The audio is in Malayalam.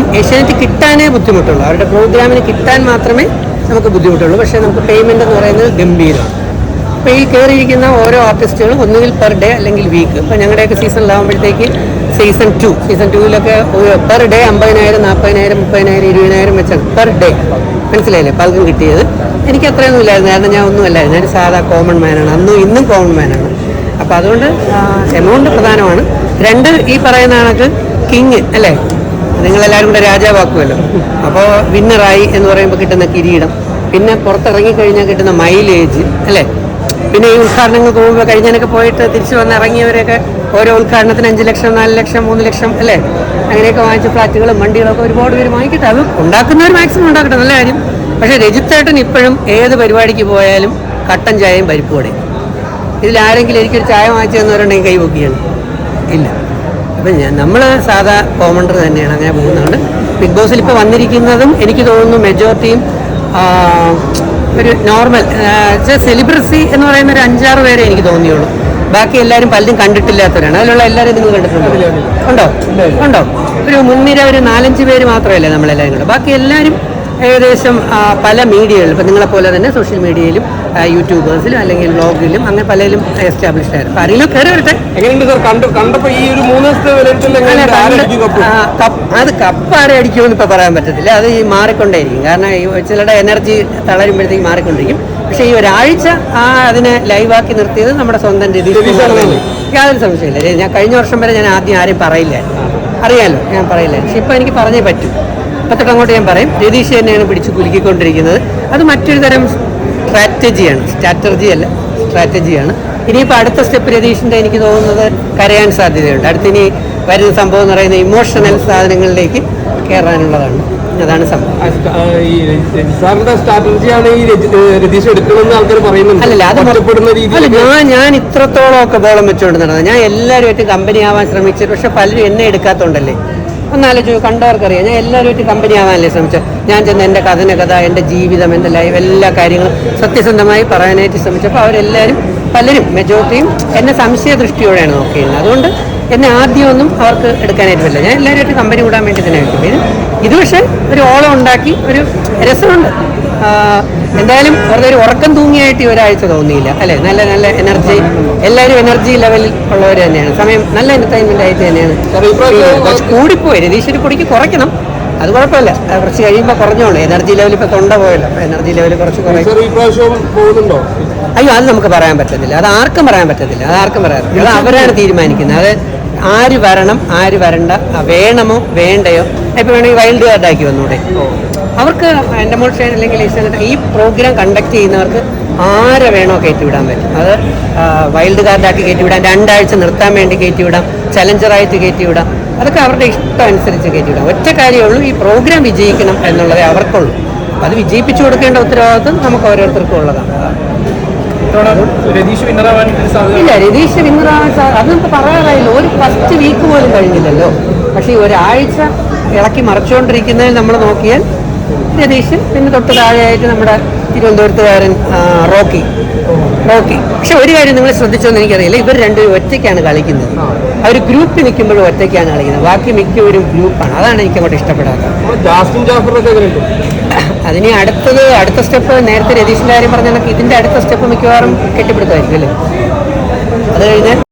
കാരണം ഏഷ്യാനെറ്റ് കിട്ടാനേ ബുദ്ധിമുട്ടുള്ളൂ. അവരുടെ പ്രോഗ്രാമിന് കിട്ടാൻ മാത്രമേ നമുക്ക് ബുദ്ധിമുട്ടുള്ളൂ. പക്ഷേ നമുക്ക് പേയ്മെന്റ് എന്ന് പറയുന്നത് ഗംഭീരമാണ്. അപ്പോൾ ഈ കയറിയിരിക്കുന്ന ഓരോ ആർട്ടിസ്റ്റുകളും ഒന്നുകിൽ പെർ ഡേ അല്ലെങ്കിൽ വീക്ക് ഇപ്പോൾ ഞങ്ങളുടെയൊക്കെ സീസണിലാകുമ്പോഴത്തേക്ക് സീസൺ ടു സീസൺ ടൂവിലൊക്കെ പെർ ഡേ അമ്പതിനായിരം നാൽപ്പതിനായിരം മുപ്പതിനായിരം ഇരുപതിനായിരം വെച്ചാണ് പെർ ഡേ മനസ്സിലായില്ലേ? പലർക്കും കിട്ടിയത്. എനിക്ക് അത്രയൊന്നും ഇല്ലായിരുന്നു. കാരണം ഞാൻ ഒന്നും അല്ലായിരുന്നു. ഞാൻ സാധാ കോമൺ മാനാണ് അന്നും ഇന്നും കോമൺ മാനാണ് അപ്പോൾ അതുകൊണ്ട് എമൗണ്ട് പ്രധാനമാണ്. രണ്ട് ഈ പറയുന്ന കണക്ക് കിങ് അല്ലേ? നിങ്ങളെല്ലാവരും കൂടെ രാജാവാക്കുമല്ലോ. അപ്പോൾ വിന്നറായി എന്ന് പറയുമ്പോൾ കിട്ടുന്ന കിരീടം. പിന്നെ പുറത്തിറങ്ങി കഴിഞ്ഞാൽ കിട്ടുന്ന മൈലേജ് അല്ലേ? പിന്നെ ഈ ഉദ്ഘാടനങ്ങൾക്ക് പോകുമ്പോൾ കഴിഞ്ഞതിനൊക്കെ പോയിട്ട് തിരിച്ചു വന്ന് ഇറങ്ങിയവരൊക്കെ ഓരോ ഉദ്ഘാടനത്തിന് അഞ്ച് ലക്ഷം നാല് ലക്ഷം മൂന്ന് ലക്ഷം അല്ലേ? അങ്ങനെയൊക്കെ വാങ്ങിച്ച ഫ്ലാറ്റുകളും വണ്ടികളൊക്കെ ഒരുപാട് പേര് വാങ്ങിക്കട്ടെ. അത് ഉണ്ടാക്കുന്നവർ മാക്സിമം ഉണ്ടാക്കട്ടെ നല്ല കാര്യം. പക്ഷേ രജിത്തേട്ടൻ ഇപ്പോഴും ഏത് പരിപാടിക്ക് പോയാലും കട്ടൻ ചായയും പരിപ്പ് കൂടെ ഇതിൽ ആരെങ്കിലും എനിക്കൊരു ചായ വാങ്ങിച്ചു തന്നവരുണ്ടെങ്കിൽ കൈ പൊക്കിയാണ്. ഇല്ല. അപ്പം ഞാൻ നമ്മൾ സാധാ കോമണ്ടർ തന്നെയാണ് അങ്ങനെ പോകുന്നതുകൊണ്ട് ബിഗ് ബോസിൽ ഇപ്പോൾ വന്നിരിക്കുന്നതും എനിക്ക് തോന്നുന്നു മെജോറിറ്റിയും ഒരു നോർമൽ സെലിബ്രിറ്റി എന്ന് പറയുന്ന ഒരു അഞ്ചാറ് പേരെ എനിക്ക് തോന്നിയുള്ളൂ. ബാക്കി എല്ലാവരും പലരും കണ്ടിട്ടില്ലാത്തവരാണ്. അതിലുള്ള എല്ലാവരും നിങ്ങൾ കണ്ടിട്ടുണ്ടോ? ഉണ്ടോ? ഉണ്ടോ? ഒരു മുൻനിര ഒരു നാലഞ്ച് പേര് മാത്രമല്ലേ നമ്മളെല്ലാവരും കൂടെ ബാക്കി എല്ലാവരും ഏകദേശം പല മീഡിയകളിലും ഇപ്പം നിങ്ങളെപ്പോലെ തന്നെ സോഷ്യൽ മീഡിയയിലും യൂട്യൂബേഴ്സിലും അല്ലെങ്കിൽ വ്ളോഗിലും അങ്ങനെ പലരും എസ്റ്റാബ്ലിഷ് ആയിരുന്നു. അപ്പം ആരെങ്കിലും കയറി വരട്ടെ. അത് കപ്പ്? ആരെ അടിക്കുമെന്ന് ഇപ്പം പറയാൻ പറ്റത്തില്ല. അത് ഈ മാറിക്കൊണ്ടേയിരിക്കും. കാരണം ഈ ചിലരുടെ എനർജി തളരുമ്പോഴത്തേക്ക് മാറിക്കൊണ്ടിരിക്കും. പക്ഷേ ഈ ഒരാഴ്ച ആ അതിനെ ലൈവാക്കി നിർത്തിയത് നമ്മുടെ സ്വന്തം രീതിയിൽ യാതൊരു സംശയമില്ല ഞാൻ കഴിഞ്ഞ വർഷം വരെ ഞാൻ ആദ്യം ആരെയും പറയില്ലായിരുന്നു. അറിയാലോ ഞാൻ പറയില്ലായിരുന്നു. പക്ഷെ ഇപ്പം എനിക്ക് പറഞ്ഞേ പറ്റൂ. ഇപ്പൊ അങ്ങോട്ട് ഞാൻ പറയും രതീഷ് തന്നെയാണ് പിടിച്ച് കുലുക്കിക്കൊണ്ടിരിക്കുന്നത്. അത് മറ്റൊരു തരം സ്ട്രാറ്റജിയാണ്. സ്ട്രാറ്റജി അല്ല സ്ട്രാറ്റജിയാണ്. ഇനിയിപ്പോൾ അടുത്ത സ്റ്റെപ്പ് രതീഷിന്റെ എനിക്ക് തോന്നുന്നത് കരയാൻ സാധ്യതയുണ്ട്. അടുത്തിനി വരുന്ന സംഭവം എന്ന് പറയുന്നത് ഇമോഷണൽ സാധനങ്ങളിലേക്ക് കയറാനുള്ളതാണ് അതാണ് ഞാൻ ഞാൻ ഇത്രത്തോളം ഒക്കെ ബോളം വെച്ചുകൊണ്ട് നടന്നത്. ഞാൻ എല്ലാവരുമായിട്ട് കമ്പനി ആവാൻ ശ്രമിച്ചത് പക്ഷെ പലരും എന്നെ എടുക്കാത്തോണ്ടല്ലേ? ഒന്നാലോചിച്ചു കണ്ടവർക്കറിയാം. ഞാൻ എല്ലാവരുമായിട്ട് കമ്പനി ആവാനല്ലേ ശ്രമിച്ചത്. ഞാൻ ചെന്ന് എന്റെ കഥന കഥ എന്റെ ജീവിതം എന്റെ ലൈഫ് എല്ലാ കാര്യങ്ങളും സത്യസന്ധമായി പറയാനായിട്ട് ശ്രമിച്ചപ്പോൾ അവരെല്ലാവരും പലരും മെജോറിറ്റിയും എന്നെ സംശയ ദൃഷ്ടിയോടെയാണ് നോക്കിയിരുന്നത്. അതുകൊണ്ട് എന്നെ ആദ്യമൊന്നും അവർക്ക് എടുക്കാനായിട്ട് പറ്റില്ല. ഞാൻ എല്ലാവരുമായിട്ട് കമ്പനി കൂടാൻ വേണ്ടി തന്നെ എടുക്കും ഇത് പക്ഷേ ഒരു ഓളം ഉണ്ടാക്കി ഒരു രസമുണ്ട്. എന്തായാലും വെറുതെ ഒരു ഉറക്കം തൂങ്ങിയായിട്ട് ഈ ഒരാഴ്ച തോന്നിയില്ല അല്ലെ? നല്ല നല്ല എനർജി എല്ലാവരും എനർജി ലെവലിൽ ഉള്ളവർ തന്നെയാണ്. സമയം നല്ല എന്റർടൈൻമെന്റ് ആയിട്ട് തന്നെയാണ്. കൂടിപ്പോയി. രതീശ്വരി പൊടിക്ക് കുറയ്ക്കണം. അത് കുഴപ്പമില്ല. കുറച്ച് കഴിയുമ്പോൾ കുറഞ്ഞോളൂ. എനർജി ലെവൽ ഇപ്പോൾ തൊണ്ട പോയല്ലോ. എനർജി ലെവൽ കുറച്ച് കുറയും. സാർ ഈ പ്രാവശ്യം പോകുന്നുണ്ടോ? അയ്യോ അത് നമുക്ക് പറയാൻ പറ്റത്തില്ല. അത് ആർക്കും പറയാൻ പറ്റത്തില്ല. അത് ആർക്കും പറയാൻ അത് അവരാണ് തീരുമാനിക്കുന്നത്. അത് ആര് വരണം ആര് വരണ്ട വേണമോ വേണ്ടയോ? ഇപ്പൊ വേണമെങ്കിൽ വൈൽഡ് കാർഡ് ആക്കി വന്നൂടെ. അവർക്ക് എന്റെ മോഷൻ അല്ലെങ്കിൽ ഈ പ്രോഗ്രാം കണ്ടക്ട് ചെയ്യുന്നവർക്ക് ആരെ വേണോ കയറ്റിവിടാൻ പറ്റും. അത് വൈൽഡ് കാർഡാക്കി കയറ്റിവിടാം രണ്ടാഴ്ച നിർത്താൻ വേണ്ടി കയറ്റിവിടാം ചലഞ്ചറായിട്ട് കയറ്റിവിടാം അതൊക്കെ അവരുടെ ഇഷ്ടം അനുസരിച്ച് കയറ്റിവിടാം. ഒറ്റ കാര്യമേ ഉള്ളൂ ഈ പ്രോഗ്രാം വിജയിക്കണം എന്നുള്ളതേ അവർക്കുള്ളൂ. അത് വിജയിപ്പിച്ചു കൊടുക്കേണ്ട ഉത്തരവാദിത്വം നമുക്ക് ഓരോരുത്തർക്കും ഉള്ളതാണ്. ഇല്ല രതീഷ് വിന്നറാവാൻ അത് നമുക്ക് പറയാറായില്ല. ഒരു ഫസ്റ്റ് വീക്ക് പോലും കഴിഞ്ഞില്ലല്ലോ. പക്ഷേ ഒരാഴ്ച ഇളക്കി മറച്ചുകൊണ്ടിരിക്കുന്നതിൽ നമ്മൾ നോക്കിയാൽ രതീഷ് പിന്നെ തൊട്ട് താഴെയായിട്ട് നമ്മുടെ തിരുവനന്തപുരത്തുകാരൻ റോക്കി. റോക്കി. പക്ഷെ ഒരു കാര്യം നിങ്ങൾ ശ്രദ്ധിച്ചോന്ന് എനിക്കറിയില്ല. ഇവർ രണ്ടുപേരും ഒറ്റയ്ക്കാണ് കളിക്കുന്നത്. അവർ ഗ്രൂപ്പിൽ നിൽക്കുമ്പോഴും ഒറ്റയ്ക്കാണ് കളിക്കുന്നത്. ബാക്കി മിക്കവരും ഗ്രൂപ്പാണ്. അതാണ് എനിക്ക് അങ്ങോട്ട് ഇഷ്ടപ്പെടാത്തത് അതിന് അടുത്തത് അടുത്ത സ്റ്റെപ്പ് നേരത്തെ രതീഷിന്റെ കാര്യം പറഞ്ഞ ഇതിന്റെ ഇതിന്റെ അടുത്ത സ്റ്റെപ്പ് മിക്കവാറും കെട്ടിപ്പിടുത്തായിരിക്കും അല്ലേ? അത് കഴിഞ്ഞ്